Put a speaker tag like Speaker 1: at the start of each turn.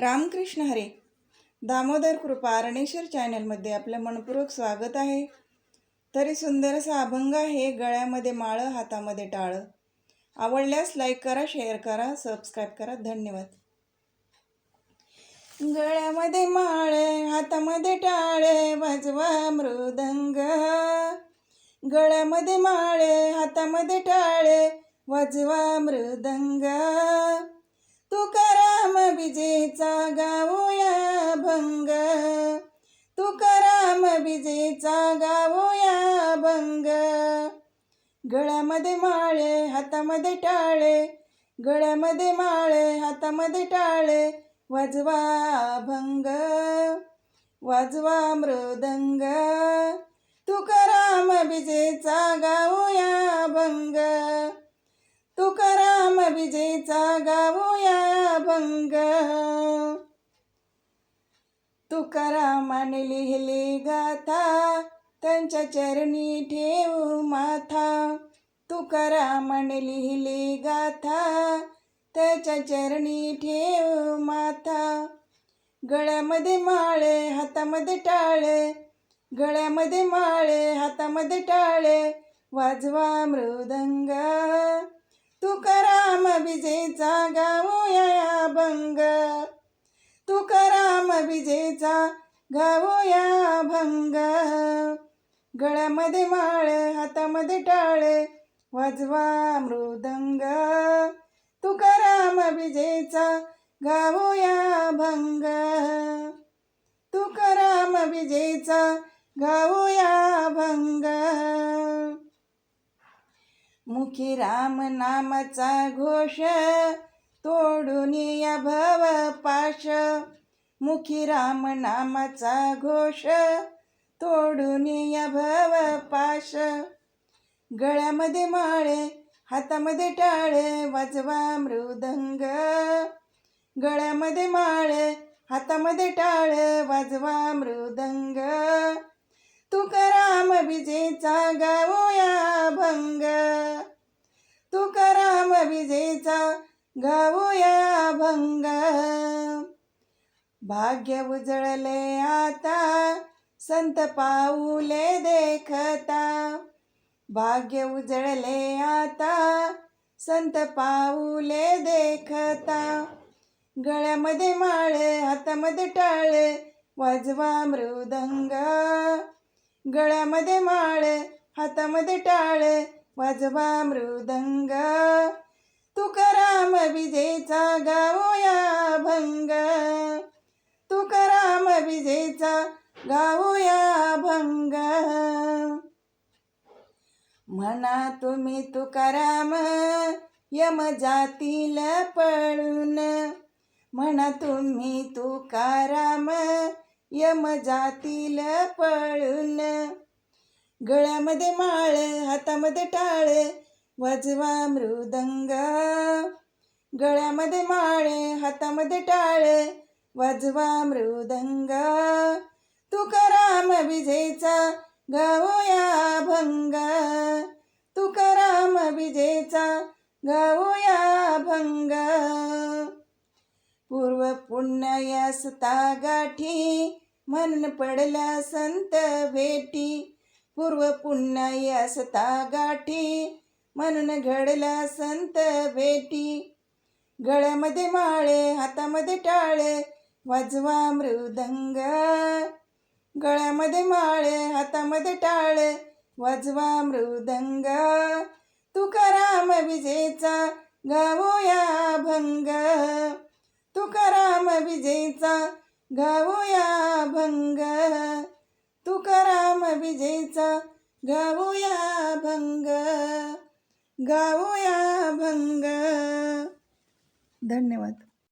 Speaker 1: रामकृष्ण हरे. दामोदर कृपा अरणेश्वर चॅनलमध्ये आपलं मनपूर्वक स्वागत आहे. तरी सुंदर असा अभंग आहे गळ्यामध्ये माळं हातामध्ये टाळं. आवडल्यास लाईक करा शेअर करा सबस्क्राईब करा. धन्यवाद. गळ्यामध्ये माळे हातामध्ये टाळे वाजवा मृदंग. गळ्यामध्ये माळे हातामध्ये टाळे वाजवा मृदंग. तुकाराम विजेचा गावोया भंग. तुकाराम विजेचा गावोया भंग? गळ्यामध्ये माळे हातामध्ये टाळे. गळ्यामध्ये माळे हातामध्ये टाळे. वाजवा भंग. वाजवा मृदंग. तुकाराम विजेचा गावोया भंग? तुकाराम विजेचा अभंग तुकारामाने लिहिली गाथा त्यांच्या चरणी ठेवू माथा. तुकारामाने लिहिली गाथा त्याच्या चरणी ठेव माथा. गळ्यामध्ये माळे हातामध्ये टाळे. गळ्यामध्ये माळे हातामध्ये टाळे. वाजवा मृदंग. तुकाराम विजेचा विजेचा गावोया भंग. गळ्यामध्ये माळ हातामध्ये टाळ वाजवा मृदंग. तुकाराम विजेचा गावूया भंग. तुकाराम विजेचा गावूया भंग. मुखी राम नामाचा घोष तोडून या भव पाश. मुखी राम नामाचा घोष तोडून या भव पाश. गळ्यामध्ये माळे हातामध्ये टाळे वाजवा मृदंग. गळ्यामध्ये माळे हातामध्ये टाळे वाजवा मृदंग. तुकाराम विजेचा गावोया भंग. तुकाराम विजेचा गावोया भंग. भाग्य उजळले आता संत पाऊले देखता. भाग्य उजळले आता संत पाऊले देखता. गळ्यामध्ये माळ हातामध्ये टाळ वाजवा मृदंग. गळ्यामध्ये माळ हातामध्ये टाळ वाजवा मृदंग. तुकाराम विजेचा गा गाऊया भंग. म्हणा तुम्ही तुकाराम यम जातील पळून. म्हणा तुम्ही तुकाराम यम जातील पळून. गळ्यामध्ये माळ हातामध्ये टाळ वाजवा मृदंग. गळ्यामध्ये माळे हातामध्ये टाळ वाजवा मृदंग. तुकाराम विजेचा गावोया भंग. तुकाराम विजेचा गावोया भंग. पूर्व पुण्य यासता गाठी मन पडल्या संत भेटी. पूर्व पुण्य यासता गाठी म्हणून घडल्या संत भेटी. गळ्यामध्ये माळे हातामध्ये टाळे वाजवा मृदंग. गळ्यामध्ये माळे हातामध्ये टाळे वाजवा मृदंग. तुकाराम विजेचा गावोया भंग. तुकाराम विजेचा गावोया भंग. तुकाराम विजेचा गावोया भंग. गावोया भंग. धन्यवाद.